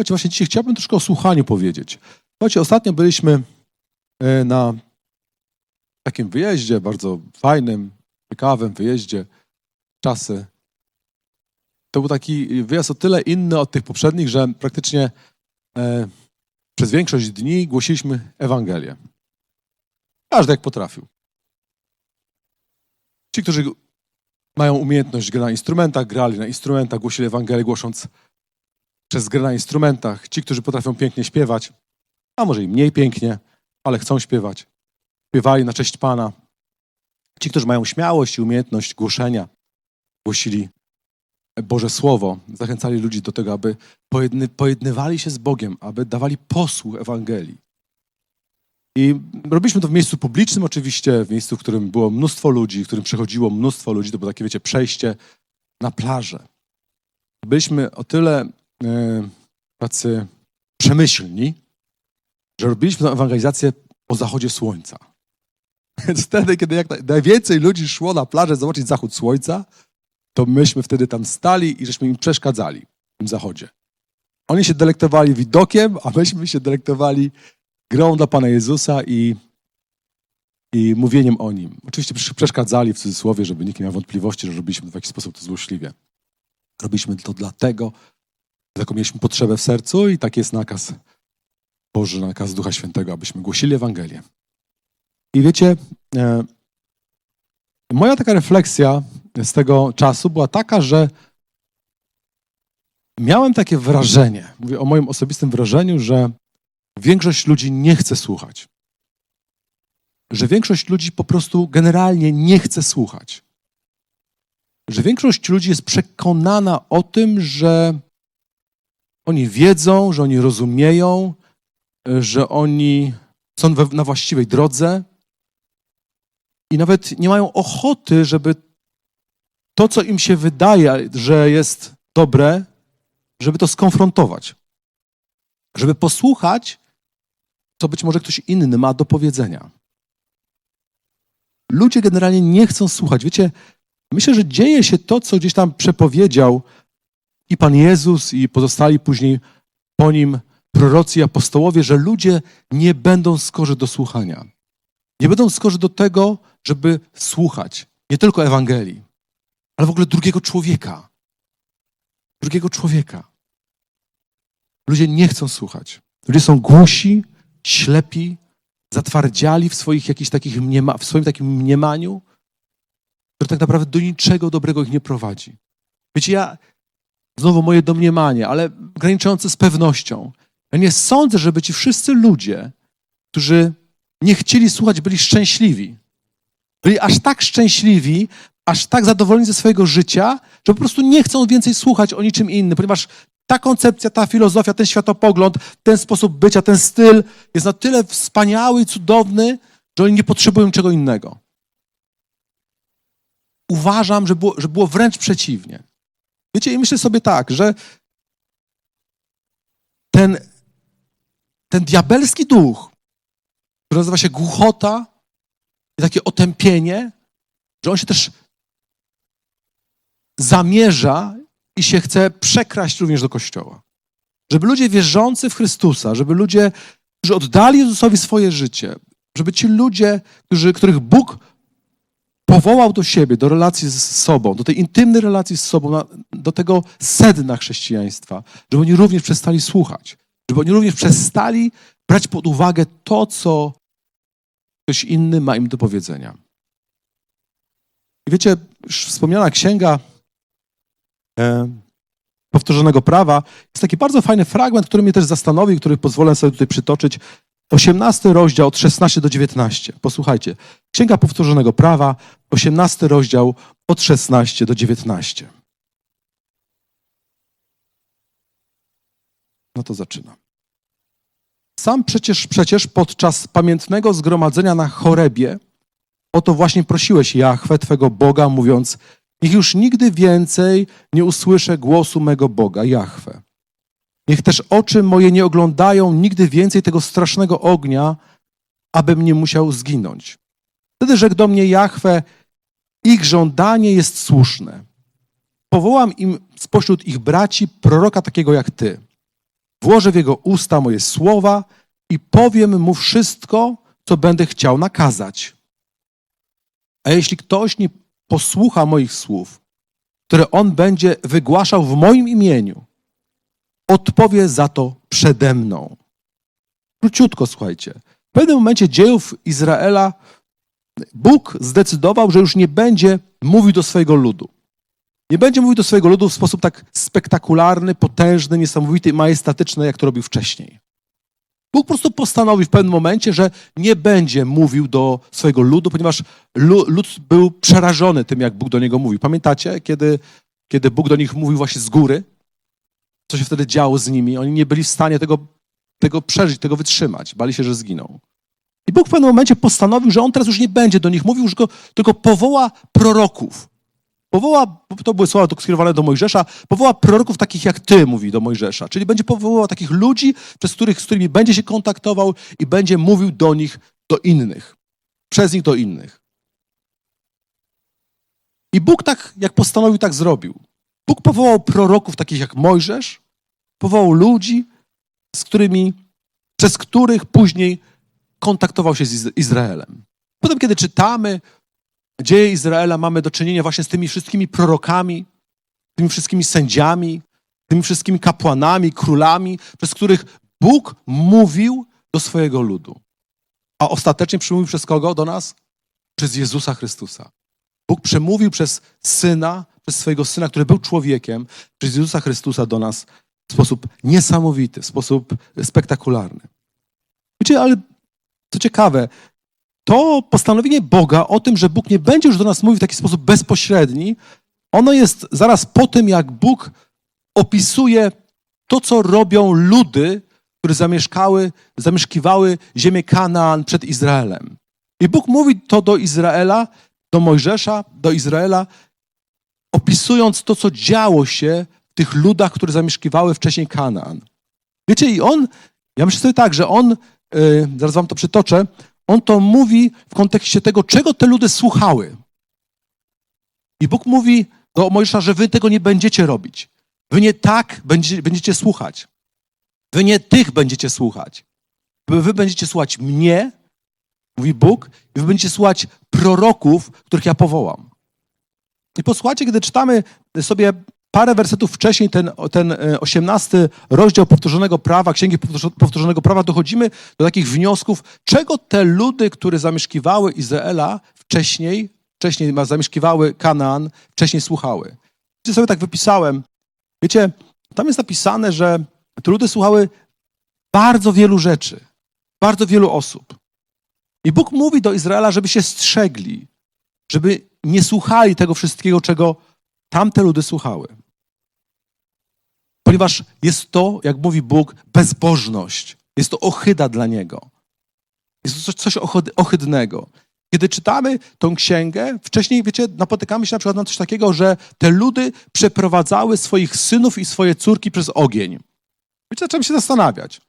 Słuchajcie, właśnie dzisiaj chciałbym troszkę o słuchaniu powiedzieć. Słuchajcie, ostatnio byliśmy e, na takim wyjeździe, bardzo fajnym, ciekawym wyjeździe, czasy. To był taki wyjazd o tyle inny od tych poprzednich, że praktycznie e, przez większość dni głosiliśmy Ewangelię. Każdy jak potrafił. Ci, którzy mają umiejętność gry na instrumentach, grali na instrumentach, głosili Ewangelię, głosząc przez grę na instrumentach. Ci, którzy potrafią pięknie śpiewać, a może i mniej pięknie, ale chcą śpiewać, śpiewali na cześć Pana. Ci, którzy mają śmiałość i umiejętność głoszenia, głosili Boże Słowo, zachęcali ludzi do tego, aby pojedny, pojednywali się z Bogiem, aby dawali posłuch Ewangelii. I robiliśmy to w miejscu publicznym oczywiście, w miejscu, w którym było mnóstwo ludzi, w którym przychodziło mnóstwo ludzi. To było takie, wiecie, przejście na plażę. Byliśmy o tyle tacy przemyślni, że robiliśmy ewangelizację o zachodzie słońca. Więc wtedy, kiedy jak naj- najwięcej ludzi szło na plażę zobaczyć zachód słońca, to myśmy wtedy tam stali i żeśmy im przeszkadzali w tym zachodzie. Oni się delektowali widokiem, a myśmy się delektowali grą dla Pana Jezusa i, i mówieniem o Nim. Oczywiście przesz- przeszkadzali w cudzysłowie, żeby nikt nie miał wątpliwości, że robiliśmy to w jakiś sposób to złośliwie. Robiliśmy to dlatego, taką mieliśmy potrzebę w sercu i taki jest nakaz Boży, nakaz Ducha Świętego, abyśmy głosili Ewangelię. I wiecie, e, moja taka refleksja z tego czasu była taka, że miałem takie wrażenie, mówię o moim osobistym wrażeniu, że większość ludzi nie chce słuchać. Że większość ludzi po prostu generalnie nie chce słuchać. Że większość ludzi jest przekonana o tym, że oni wiedzą, że oni rozumieją, że oni są na właściwej drodze i nawet nie mają ochoty, żeby to, co im się wydaje, że jest dobre, żeby to skonfrontować. Żeby posłuchać, co być może ktoś inny ma do powiedzenia. Ludzie generalnie nie chcą słuchać. Wiecie, myślę, że dzieje się to, co gdzieś tam przepowiedział i Pan Jezus, i pozostali później po nim prorocy i apostołowie, że ludzie nie będą skorzy do słuchania. Nie będą skorzy do tego, żeby słuchać nie tylko Ewangelii, ale w ogóle drugiego człowieka. Drugiego człowieka. Ludzie nie chcą słuchać. Ludzie są głusi, ślepi, zatwardziali w, swoich takich mniema, w swoim takim mniemaniu, które tak naprawdę do niczego dobrego ich nie prowadzi. Wiecie, ja, znowu moje domniemanie, ale graniczące z pewnością, ja nie sądzę, żeby ci wszyscy ludzie, którzy nie chcieli słuchać, byli szczęśliwi. Byli aż tak szczęśliwi, aż tak zadowoleni ze swojego życia, że po prostu nie chcą więcej słuchać o niczym innym, ponieważ ta koncepcja, ta filozofia, ten światopogląd, ten sposób bycia, ten styl jest na tyle wspaniały i cudowny, że oni nie potrzebują niczego innego. Uważam, że było, że było wręcz przeciwnie. Wiecie, i myślę sobie tak, że ten, ten diabelski duch, który nazywa się głuchota i takie otępienie, że on się też zamierza i się chce przekraść również do Kościoła. Żeby ludzie wierzący w Chrystusa, żeby ludzie, którzy oddali Jezusowi swoje życie, żeby ci ludzie, którzy, których Bóg powołał do siebie, do relacji z sobą, do tej intymnej relacji z sobą, do tego sedna chrześcijaństwa, żeby oni również przestali słuchać, żeby oni również przestali brać pod uwagę to, co ktoś inny ma im do powiedzenia. I wiecie, już wspomniana księga e, powtórzonego prawa jest taki bardzo fajny fragment, który mnie też zastanowił, który pozwolę sobie tutaj przytoczyć. 18 rozdział od 16 do 19. Posłuchajcie. Księga powtórzonego prawa, 18 rozdział od 16 do 19. No to zaczynam. Sam przecież, przecież podczas pamiętnego zgromadzenia na Chorebie o to właśnie prosiłeś Jahwe, Twego Boga, mówiąc Niech już nigdy więcej nie usłyszę głosu mego Boga, Jahwe. Niech też oczy moje nie oglądają nigdy więcej tego strasznego ognia, abym nie musiał zginąć. Wtedy rzekł do mnie Jahwe, ich żądanie jest słuszne. Powołam im spośród ich braci proroka takiego jak ty. Włożę w jego usta moje słowa i powiem mu wszystko, co będę chciał nakazać. A jeśli ktoś nie posłucha moich słów, które on będzie wygłaszał w moim imieniu, odpowie za to przede mną. Króciutko, słuchajcie. W pewnym momencie dziejów Izraela Bóg zdecydował, że już nie będzie mówił do swojego ludu. Nie będzie mówił do swojego ludu w sposób tak spektakularny, potężny, niesamowity majestatyczny, jak to robił wcześniej. Bóg po prostu postanowił w pewnym momencie, że nie będzie mówił do swojego ludu, ponieważ lu- lud był przerażony tym, jak Bóg do niego mówił. Pamiętacie, kiedy, kiedy Bóg do nich mówił właśnie z góry? Co się wtedy działo z nimi? Oni nie byli w stanie tego, tego przeżyć, tego wytrzymać. Bali się, że zginą. I Bóg w pewnym momencie postanowił, że on teraz już nie będzie do nich mówił, tylko, tylko powoła proroków. Powoła, to były słowa skierowane do Mojżesza, powoła proroków takich jak ty, mówi do Mojżesza. Czyli będzie powołał takich ludzi, przez których, z którymi będzie się kontaktował i będzie mówił do nich, do innych. Przez nich do innych. I Bóg tak, jak postanowił, tak zrobił. Bóg powołał proroków takich jak Mojżesz, powołał ludzi, z którymi, przez których później kontaktował się z Iz- Izraelem. Potem, kiedy czytamy dzieje Izraela, mamy do czynienia właśnie z tymi wszystkimi prorokami, tymi wszystkimi sędziami, tymi wszystkimi kapłanami, królami, przez których Bóg mówił do swojego ludu. A ostatecznie przemówił przez kogo do nas? Przez Jezusa Chrystusa. Bóg przemówił przez Syna, przez swojego Syna, który był człowiekiem, przez Jezusa Chrystusa do nas w sposób niesamowity, w sposób spektakularny. Wiecie, ale co ciekawe, to postanowienie Boga o tym, że Bóg nie będzie już do nas mówił w taki sposób bezpośredni, ono jest zaraz po tym, jak Bóg opisuje to, co robią ludy, które zamieszkały, zamieszkiwały ziemię Kanaan przed Izraelem. I Bóg mówi to do Izraela, do Mojżesza, do Izraela, opisując to, co działo się w tych ludach, które zamieszkiwały wcześniej Kanaan. Wiecie, i on, ja myślę sobie tak, że on, yy, zaraz wam to przytoczę, on to mówi w kontekście tego, czego te ludy słuchały. I Bóg mówi do Mojżesza, że wy tego nie będziecie robić. Wy nie tak będziecie, słuchać. Wy nie tych będziecie słuchać. Wy, wy będziecie słuchać mnie, mówi Bóg, i wy będziecie słuchać proroków, których ja powołam. I posłuchajcie, kiedy czytamy sobie parę wersetów wcześniej, ten, ten e, 18 rozdział powtórzonego prawa, księgi powtórzo- powtórzonego prawa, dochodzimy do takich wniosków, czego te ludy, które zamieszkiwały Izraela wcześniej, wcześniej zamieszkiwały Kanaan, wcześniej słuchały. Wiecie, sobie tak wypisałem. Wiecie, tam jest napisane, że te ludy słuchały bardzo wielu rzeczy, bardzo wielu osób. I Bóg mówi do Izraela, żeby się strzegli, żeby nie słuchali tego wszystkiego, czego tamte ludy słuchały. Ponieważ jest to, jak mówi Bóg, bezbożność. Jest to ohyda dla Niego. Jest to coś, ohydnego. Kiedy czytamy tą księgę, wcześniej, wiecie, napotykamy się na przykład na coś takiego, że te ludy przeprowadzały swoich synów i swoje córki przez ogień. Wiecie, zacząłem się zastanawiać.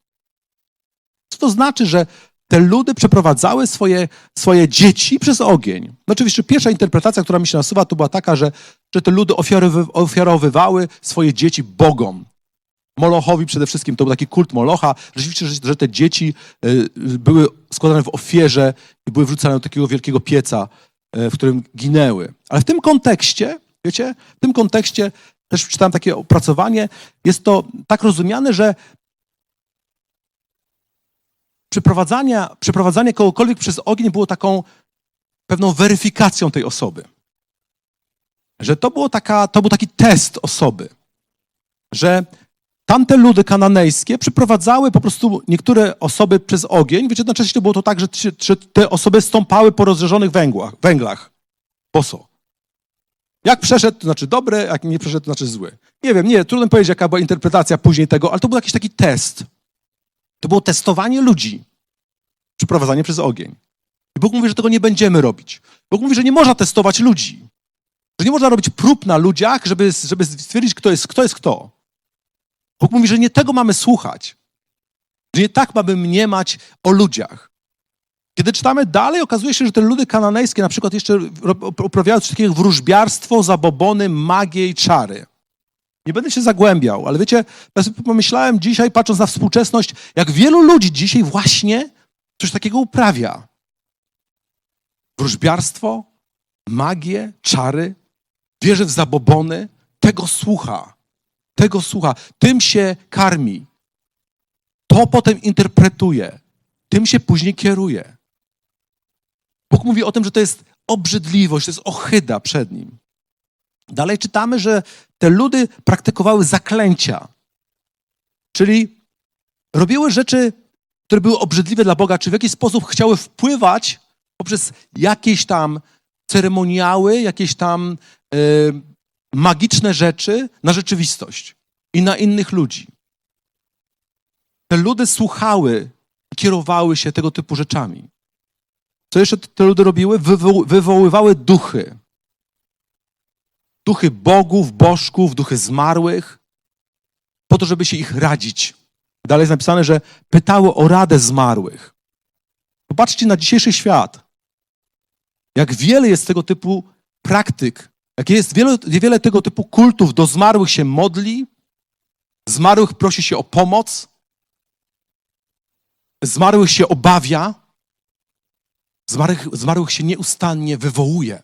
Co to znaczy, że te ludy przeprowadzały swoje, swoje dzieci przez ogień? No oczywiście pierwsza interpretacja, która mi się nasuwa, to była taka, że, że te ludy ofiarowy, ofiarowywały swoje dzieci bogom. Molochowi przede wszystkim, to był taki kult Molocha. Rzeczywiście, że, te dzieci y, były składane w ofierze i były wrzucane do takiego wielkiego pieca, y, w którym ginęły. Ale w tym kontekście, wiecie, w tym kontekście też czytałem takie opracowanie, jest to tak rozumiane, że przeprowadzanie kogokolwiek przez ogień było taką pewną weryfikacją tej osoby. Że to, było taka, to był taki test osoby, że tamte ludy kananejskie przeprowadzały po prostu niektóre osoby przez ogień. Wiecie, jednocześnie było to tak, że, te osoby stąpały po rozżerzonych węglach. węglach. Boso. Jak przeszedł, to znaczy dobry, jak nie przeszedł, to znaczy zły. Nie wiem, nie, trudno powiedzieć, jaka była interpretacja później tego, ale to był jakiś taki test. To było testowanie ludzi. Przeprowadzanie przez ogień. I Bóg mówi, że tego nie będziemy robić. Bóg mówi, że nie można testować ludzi. Że nie można robić prób na ludziach, żeby, żeby stwierdzić, kto jest, kto jest kto. Bóg mówi, że nie tego mamy słuchać. Że nie tak mamy mniemać o ludziach. Kiedy czytamy dalej, okazuje się, że te ludy kananejskie na przykład jeszcze uprawiały coś takiego jak wróżbiarstwo, zabobony, magię i czary. Nie będę się zagłębiał, ale wiecie, pomyślałem dzisiaj, patrząc na współczesność, jak wielu ludzi dzisiaj właśnie coś takiego uprawia. Wróżbiarstwo, magię, czary, wierzy w zabobony, tego słucha. Tego słucha. Tym się karmi. To potem interpretuje. Tym się później kieruje. Bóg mówi o tym, że to jest obrzydliwość, to jest ochyda przed nim. Dalej czytamy, że te ludy praktykowały zaklęcia, czyli robiły rzeczy, które były obrzydliwe dla Boga, czy w jakiś sposób chciały wpływać poprzez jakieś tam ceremoniały, jakieś tam magiczne rzeczy na rzeczywistość i na innych ludzi. Te ludy słuchały, kierowały się tego typu rzeczami. Co jeszcze te ludy robiły? Wywo wywoływały duchy. Duchy bogów, bożków, duchy zmarłych, po to, żeby się ich radzić. Dalej jest napisane, że pytały o radę zmarłych. Popatrzcie na dzisiejszy świat. Jak wiele jest tego typu praktyk, jak jest wiele, wiele tego typu kultów, do zmarłych się modli, zmarłych prosi się o pomoc, zmarłych się obawia, zmarłych, zmarłych się nieustannie wywołuje.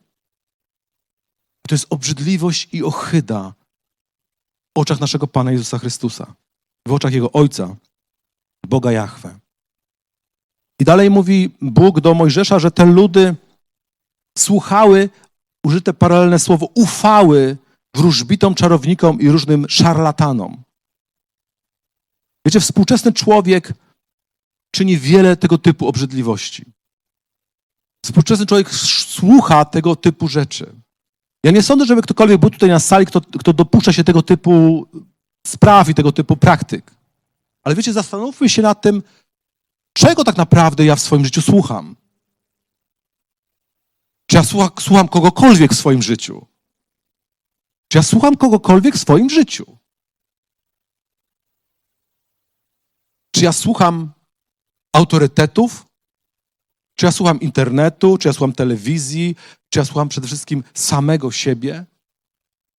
To jest obrzydliwość i ochyda w oczach naszego Pana Jezusa Chrystusa, w oczach Jego Ojca, Boga Jahwe. I dalej mówi Bóg do Mojżesza, że te ludy słuchały, użyte paralelne słowo, ufały wróżbitom, czarownikom i różnym szarlatanom. Wiecie, współczesny człowiek czyni wiele tego typu obrzydliwości. Współczesny człowiek słucha tego typu rzeczy. Ja nie sądzę, żeby ktokolwiek był tutaj na sali, kto, kto dopuszcza się tego typu spraw i tego typu praktyk. Ale wiecie, zastanówmy się nad tym, czego tak naprawdę ja w swoim życiu słucham. Czy ja słucham, kogokolwiek w swoim życiu? Czy ja słucham kogokolwiek w swoim życiu? Czy ja słucham autorytetów? Czy ja słucham internetu? Czy ja słucham telewizji? Czy ja słucham przede wszystkim samego siebie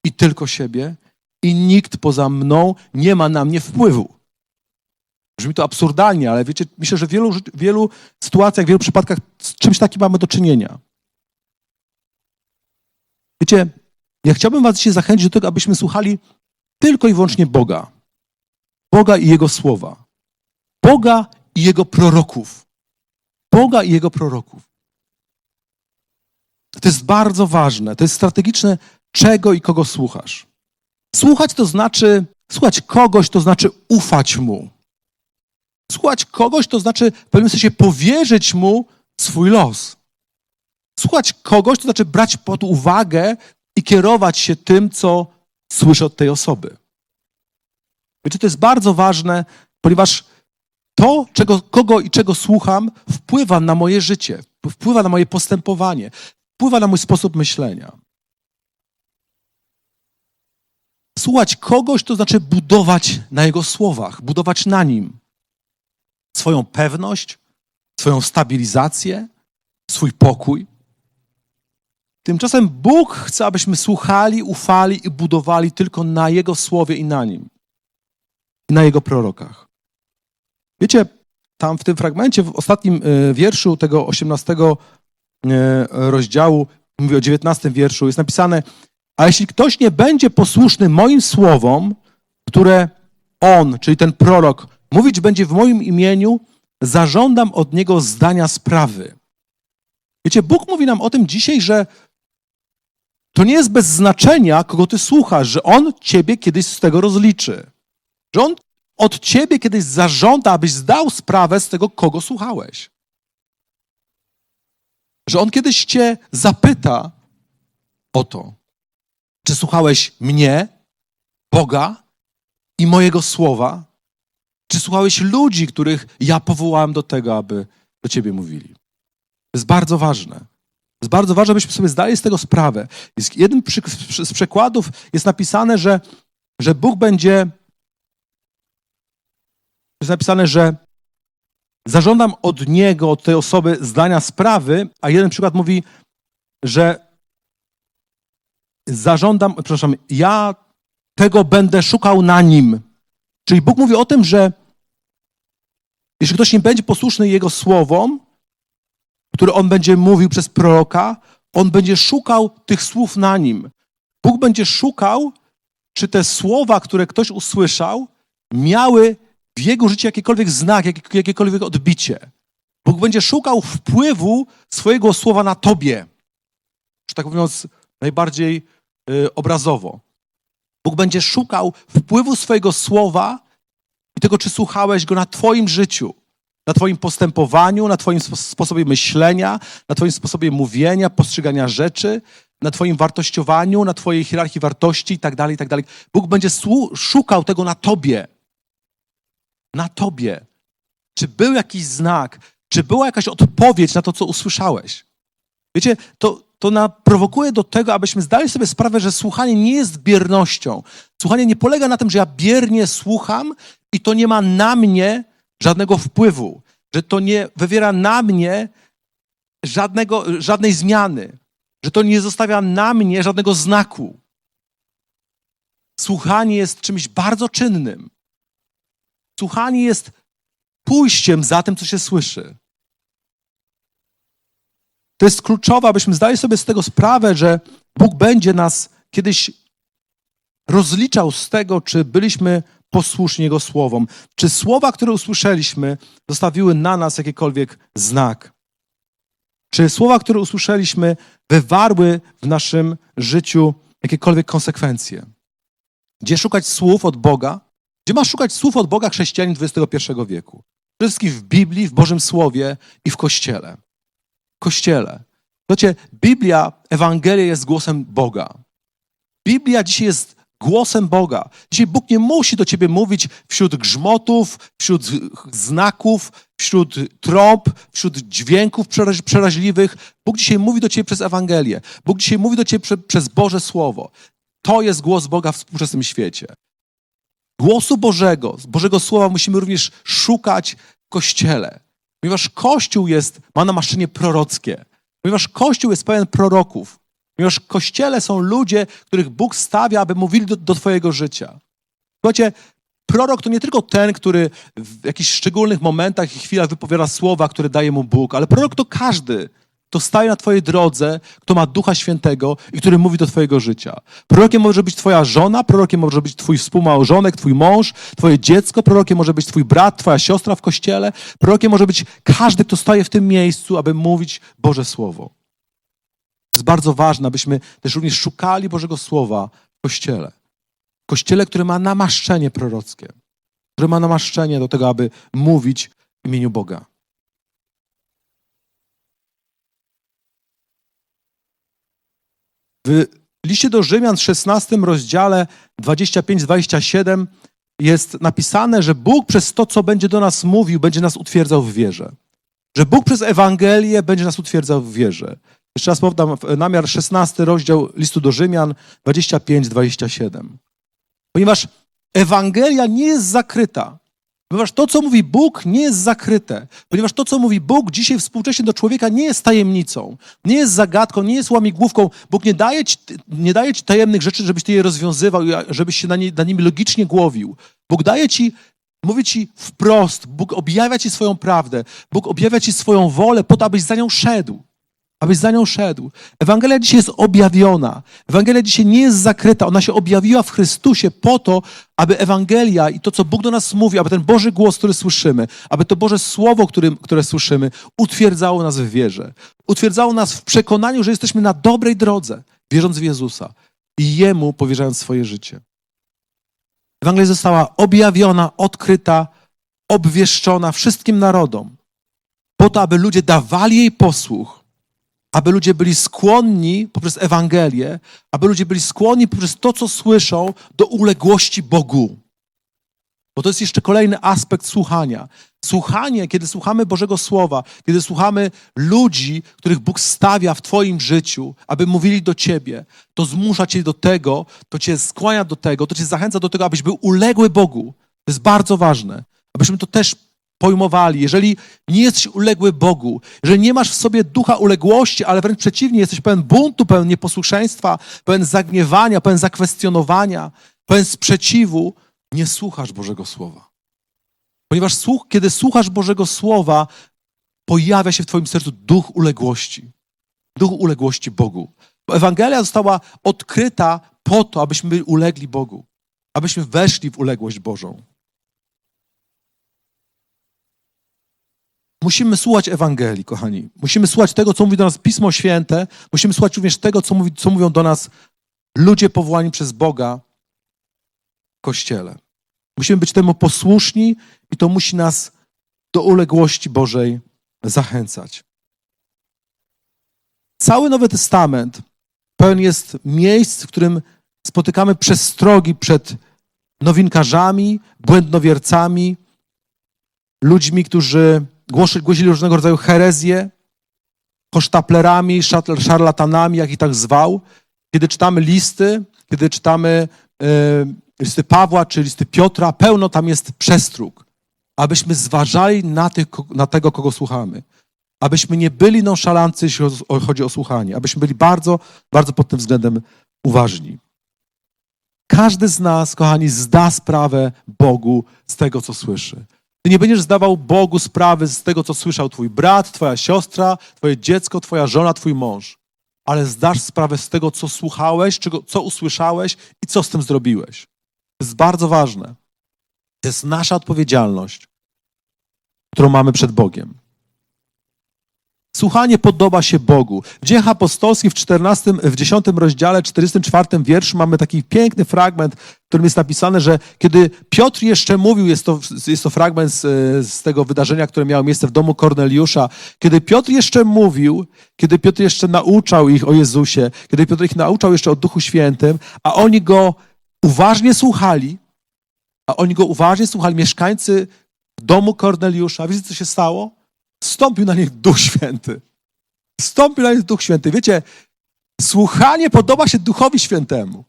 i tylko siebie? I nikt poza mną nie ma na mnie wpływu. Brzmi to absurdalnie, ale wiecie, myślę, że w wielu, wielu sytuacjach, w wielu przypadkach z czymś takim mamy do czynienia. Wiecie, ja chciałbym was dzisiaj zachęcić do tego, abyśmy słuchali tylko i wyłącznie Boga. Boga i Jego słowa. Boga i Jego proroków. Boga i Jego proroków. To jest bardzo ważne, to jest strategiczne, czego i kogo słuchasz. Słuchać to znaczy, słuchać kogoś to znaczy ufać Mu. Słuchać kogoś to znaczy w pewnym sensie powierzyć Mu swój los. Słuchać kogoś to znaczy brać pod uwagę i kierować się tym, co słyszę od tej osoby. Wiecie, to jest bardzo ważne, ponieważ to, czego, kogo i czego słucham, wpływa na moje życie, wpływa na moje postępowanie, wpływa na mój sposób myślenia. Słuchać kogoś to znaczy budować na jego słowach, budować na nim swoją pewność, swoją stabilizację, swój pokój. Tymczasem Bóg chce, abyśmy słuchali, ufali i budowali tylko na Jego słowie i na nim, i na Jego prorokach. Wiecie, tam w tym fragmencie, w ostatnim e, wierszu tego 18 e, rozdziału, mówię o 19 wierszu, jest napisane: A jeśli ktoś nie będzie posłuszny moim słowom, które on, czyli ten prorok, mówić będzie w moim imieniu, zażądam od niego zdania sprawy. Wiecie, Bóg mówi nam o tym dzisiaj, że to nie jest bez znaczenia, kogo ty słuchasz, że on ciebie kiedyś z tego rozliczy. Że on od ciebie kiedyś zażąda, abyś zdał sprawę z tego, kogo słuchałeś. Że on kiedyś cię zapyta o to, czy słuchałeś mnie, Boga i mojego słowa, czy słuchałeś ludzi, których ja powołałem do tego, aby do ciebie mówili. To jest bardzo ważne. Jest bardzo ważne, abyśmy sobie zdali z tego sprawę. Jest jeden z przekładów jest napisane, że, że Bóg będzie jest napisane, że zażądam od niego, od tej osoby zdania sprawy, a jeden przykład mówi, że zażądam, przepraszam, ja tego będę szukał na nim. Czyli Bóg mówi o tym, że jeśli ktoś nie będzie posłuszny Jego słowom, które On będzie mówił przez proroka, On będzie szukał tych słów na nim. Bóg będzie szukał, czy te słowa, które ktoś usłyszał, miały w jego życiu jakikolwiek znak, jakie- jakiekolwiek odbicie. Bóg będzie szukał wpływu swojego słowa na tobie. Że tak mówiąc, najbardziej y, obrazowo. Bóg będzie szukał wpływu swojego słowa i tego, czy słuchałeś go na Twoim życiu, na Twoim postępowaniu, na Twoim spo- sposobie myślenia, na Twoim sposobie mówienia, postrzegania rzeczy, na Twoim wartościowaniu, na Twojej hierarchii wartości i tak dalej, i tak. Bóg będzie szukał tego na Tobie. Na Tobie. Czy był jakiś znak, czy była jakaś odpowiedź na to, co usłyszałeś? Wiecie, to, to naprowokuje do tego, abyśmy zdali sobie sprawę, że słuchanie nie jest biernością. Słuchanie nie polega na tym, że ja biernie słucham i to nie ma na mnie żadnego wpływu, że to nie wywiera na mnie żadnego, żadnej zmiany, że to nie zostawia na mnie żadnego znaku. Słuchanie jest czymś bardzo czynnym. Słuchanie jest pójściem za tym, co się słyszy. To jest kluczowe, abyśmy zdali sobie z tego sprawę, że Bóg będzie nas kiedyś rozliczał z tego, czy byliśmy posłuszni Jego słowom. Czy słowa, które usłyszeliśmy, zostawiły na nas jakikolwiek znak? Czy słowa, które usłyszeliśmy, wywarły w naszym życiu jakiekolwiek konsekwencje? Gdzie szukać słów od Boga? Gdzie ma szukać słów od Boga chrześcijanin XXI wieku? Przede wszystkim w Biblii, w Bożym Słowie i w Kościele. Kościele. Wiecie, Biblia, Ewangelia jest głosem Boga. Biblia dzisiaj jest głosem Boga. Dzisiaj Bóg nie musi do ciebie mówić wśród grzmotów, wśród znaków, wśród trąb, wśród dźwięków przeraź- przeraźliwych. Bóg dzisiaj mówi do ciebie przez Ewangelię. Bóg dzisiaj mówi do ciebie prze, przez Boże Słowo. To jest głos Boga w współczesnym świecie. Głosu Bożego, Bożego Słowa musimy również szukać w Kościele. Ponieważ Kościół jest, ma namaszczenie prorockie. Ponieważ Kościół jest pełen proroków. Ponieważ w Kościele są ludzie, których Bóg stawia, aby mówili do, do Twojego życia. Słuchajcie, prorok to nie tylko ten, który w jakichś szczególnych momentach i chwilach wypowiada słowa, które daje mu Bóg, ale prorok to każdy, kto staje na Twojej drodze, kto ma Ducha Świętego i który mówi do Twojego życia. Prorokiem może być Twoja żona, prorokiem może być Twój współmałżonek, Twój mąż, Twoje dziecko, prorokiem może być Twój brat, Twoja siostra w kościele, prorokiem może być każdy, kto staje w tym miejscu, aby mówić Boże Słowo. Jest bardzo ważne, abyśmy też również szukali Bożego Słowa w kościele. Kościele, który ma namaszczenie prorockie, który ma namaszczenie do tego, aby mówić w imieniu Boga. W liście do Rzymian w 16 rozdziale 25-27 jest napisane, że Bóg przez to, co będzie do nas mówił, będzie nas utwierdzał w wierze. Że Bóg przez Ewangelię będzie nas utwierdzał w wierze. Jeszcze raz powtarzam, namiar 16 rozdział listu do Rzymian 25-27. Ponieważ Ewangelia nie jest zakryta. Ponieważ to, co mówi Bóg, nie jest zakryte. Ponieważ to, co mówi Bóg dzisiaj współcześnie do człowieka, nie jest tajemnicą, nie jest zagadką, nie jest łamigłówką. Bóg nie daje ci, nie daje ci tajemnych rzeczy, żebyś ty je rozwiązywał, żebyś się na, nie, na nimi logicznie głowił. Bóg daje ci, mówi ci wprost, Bóg objawia ci swoją prawdę, Bóg objawia ci swoją wolę po to, abyś za nią szedł. Abyś za nią szedł. Ewangelia dzisiaj jest objawiona. Ewangelia dzisiaj nie jest zakryta. Ona się objawiła w Chrystusie po to, aby Ewangelia i to, co Bóg do nas mówi, aby ten Boży głos, który słyszymy, aby to Boże Słowo, którym, które słyszymy, utwierdzało nas w wierze. Utwierdzało nas w przekonaniu, że jesteśmy na dobrej drodze, wierząc w Jezusa i Jemu powierzając swoje życie. Ewangelia została objawiona, odkryta, obwieszczona wszystkim narodom, po to, aby ludzie dawali jej posłuch, aby ludzie byli skłonni poprzez Ewangelię, aby ludzie byli skłonni poprzez to, co słyszą, do uległości Bogu. Bo to jest jeszcze kolejny aspekt słuchania. Słuchanie, kiedy słuchamy Bożego Słowa, kiedy słuchamy ludzi, których Bóg stawia w Twoim życiu, aby mówili do Ciebie, to zmusza Cię do tego, to Cię skłania do tego, to Cię zachęca do tego, abyś był uległy Bogu. To jest bardzo ważne, abyśmy to też pojmowali. Jeżeli nie jesteś uległy Bogu, jeżeli nie masz w sobie ducha uległości, ale wręcz przeciwnie, jesteś pełen buntu, pełen nieposłuszeństwa, pełen zagniewania, pełen zakwestionowania, pełen sprzeciwu, nie słuchasz Bożego Słowa. Ponieważ słuch, kiedy słuchasz Bożego Słowa, pojawia się w Twoim sercu duch uległości. Duch uległości Bogu. Bo Ewangelia została odkryta po to, abyśmy ulegli Bogu, abyśmy weszli w uległość Bożą. Musimy słuchać Ewangelii, kochani. Musimy słuchać tego, co mówi do nas Pismo Święte. Musimy słuchać również tego, co, mówi, co mówią do nas ludzie powołani przez Boga w Kościele. Musimy być temu posłuszni i to musi nas do uległości Bożej zachęcać. Cały Nowy Testament pełen jest miejsc, w którym spotykamy przestrogi przed nowinkarzami, błędnowiercami, ludźmi, którzy głosi- głosili różnego rodzaju herezje, hosztaplerami, szatl- szarlatanami, jak ich tak zwał. Kiedy czytamy listy, kiedy czytamy e, listy Pawła czy listy Piotra, pełno tam jest przestróg, abyśmy zważali na, tych, na tego, kogo słuchamy. Abyśmy nie byli nonszalancy, jeśli chodzi o słuchanie. Abyśmy byli bardzo, bardzo pod tym względem uważni. Każdy z nas, kochani, zda sprawę Bogu z tego, co słyszy. Ty nie będziesz zdawał Bogu sprawy z tego, co słyszał twój brat, twoja siostra, twoje dziecko, twoja żona, twój mąż. Ale zdasz sprawę z tego, co słuchałeś, czego, co usłyszałeś i co z tym zrobiłeś. To jest bardzo ważne. To jest nasza odpowiedzialność, którą mamy przed Bogiem. Słuchanie podoba się Bogu. W Dziejach Apostolskich w 14, w 10 rozdziale, 44 wierszu mamy taki piękny fragment, w którym jest napisane, że kiedy Piotr jeszcze mówił, jest to, jest to fragment z, z tego wydarzenia, które miało miejsce w domu Korneliusza, kiedy Piotr jeszcze mówił, kiedy Piotr jeszcze nauczał ich o Jezusie, kiedy Piotr ich nauczał jeszcze o Duchu Świętym, a oni go uważnie słuchali, a oni go uważnie słuchali, mieszkańcy domu Korneliusza, wiecie co się stało? Stąpił na nich Duch Święty. Stąpił na nich Duch Święty. Wiecie, słuchanie podoba się Duchowi Świętemu.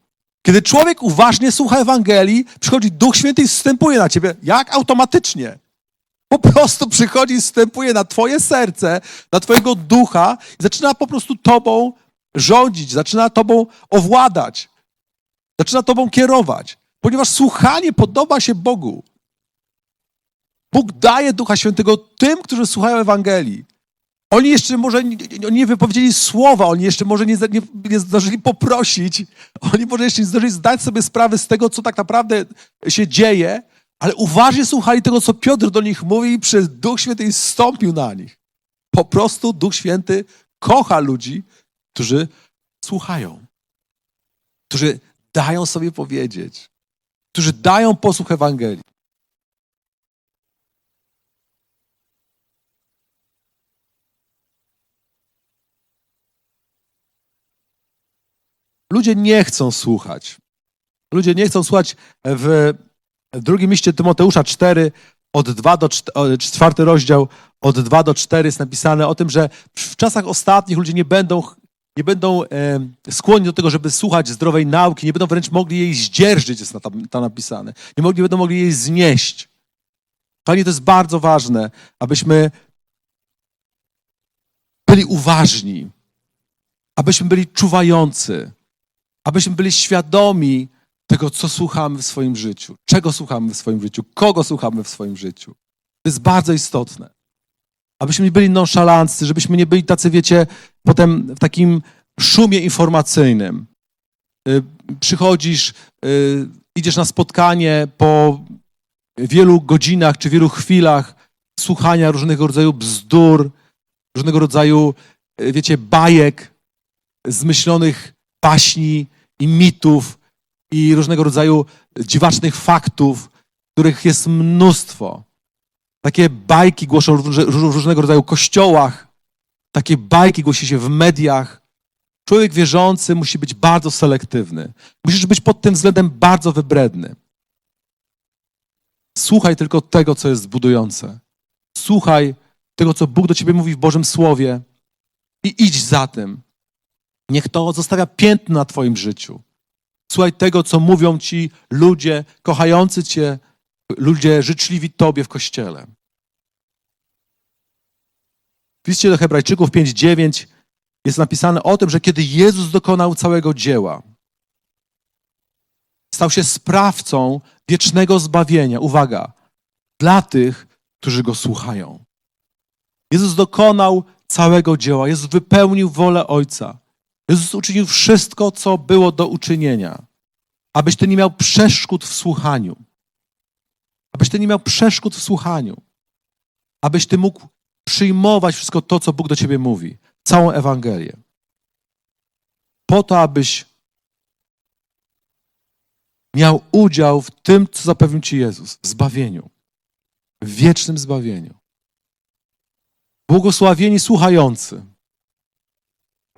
Kiedy człowiek uważnie słucha Ewangelii, przychodzi Duch Święty i wstępuje na ciebie. Jak automatycznie. Po prostu przychodzi i wstępuje na twoje serce, na twojego ducha i zaczyna po prostu tobą rządzić, zaczyna tobą owładać, zaczyna tobą kierować. Ponieważ słuchanie podoba się Bogu. Bóg daje Ducha Świętego tym, którzy słuchają Ewangelii. Oni jeszcze może oni nie wypowiedzieli słowa, oni jeszcze może nie, nie, nie zdążyli poprosić, oni może jeszcze nie zdążyli zdać sobie sprawę z tego, co tak naprawdę się dzieje, ale uważnie słuchali tego, co Piotr do nich mówi i przez Duch Święty stąpił na nich. Po prostu Duch Święty kocha ludzi, którzy słuchają, którzy dają sobie powiedzieć, którzy dają posłuch Ewangelii. Ludzie nie chcą słuchać. Ludzie nie chcą słuchać w drugim liście Tymoteusza 4, od 2 do 4, czwarty rozdział, od 2 do 4 jest napisane o tym, że w czasach ostatnich ludzie nie będą, nie będą e, skłonni do tego, żeby słuchać zdrowej nauki, nie będą wręcz mogli jej zdzierżyć, jest tam, tam napisane. Nie, mogli, będą mogli jej znieść. Panie, to jest bardzo ważne, abyśmy byli uważni, abyśmy byli czuwający, abyśmy byli świadomi tego, co słuchamy w swoim życiu, czego słuchamy w swoim życiu, kogo słuchamy w swoim życiu. To jest bardzo istotne. Abyśmy nie byli nonszalanccy, żebyśmy nie byli tacy, wiecie, potem w takim szumie informacyjnym. Y, Przychodzisz, y, idziesz na spotkanie po wielu godzinach czy wielu chwilach słuchania różnego rodzaju bzdur, różnego rodzaju, y, wiecie, bajek, zmyślonych baśni i mitów i różnego rodzaju dziwacznych faktów, których jest mnóstwo. Takie bajki głoszą w różne- w różnego rodzaju kościołach, takie bajki głosi się w mediach. Człowiek wierzący musi być bardzo selektywny. Musisz być pod tym względem bardzo wybredny. Słuchaj tylko tego, co jest budujące. Słuchaj tego, co Bóg do ciebie mówi w Bożym Słowie i idź za tym. Niech to zostawia piętno na twoim życiu. Słuchaj tego, co mówią ci ludzie kochający cię, ludzie życzliwi tobie w kościele. W liście do Hebrajczyków 5:9 jest napisane o tym, że kiedy Jezus dokonał całego dzieła, stał się sprawcą wiecznego zbawienia. Uwaga, dla tych, którzy go słuchają. Jezus dokonał całego dzieła. Jezus wypełnił wolę Ojca. Jezus uczynił wszystko, co było do uczynienia, abyś ty nie miał przeszkód w słuchaniu. Abyś ty nie miał przeszkód w słuchaniu. Abyś ty mógł przyjmować wszystko to, co Bóg do ciebie mówi. Całą Ewangelię. Po to, abyś miał udział w tym, co zapewnił ci Jezus, w zbawieniu, w wiecznym zbawieniu. Błogosławieni słuchający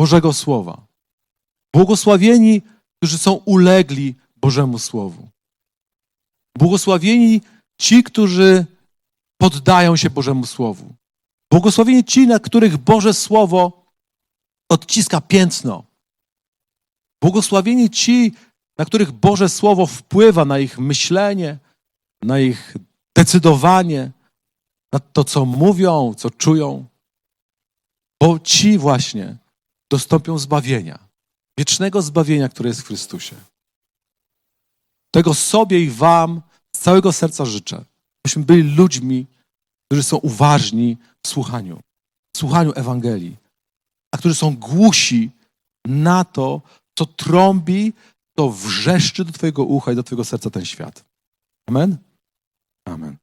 Bożego Słowa. Błogosławieni, którzy są ulegli Bożemu Słowu. Błogosławieni ci, którzy poddają się Bożemu Słowu. Błogosławieni ci, na których Boże Słowo odciska piętno. Błogosławieni ci, na których Boże Słowo wpływa na ich myślenie, na ich decydowanie, na to, co mówią, co czują. Bo ci właśnie dostąpią zbawienia, wiecznego zbawienia, które jest w Chrystusie. Tego sobie i Wam z całego serca życzę. Byśmy byli ludźmi, którzy są uważni w słuchaniu, w słuchaniu Ewangelii, a którzy są głusi na to, co trąbi, to wrzeszczy do Twojego ucha i do Twojego serca ten świat. Amen? Amen.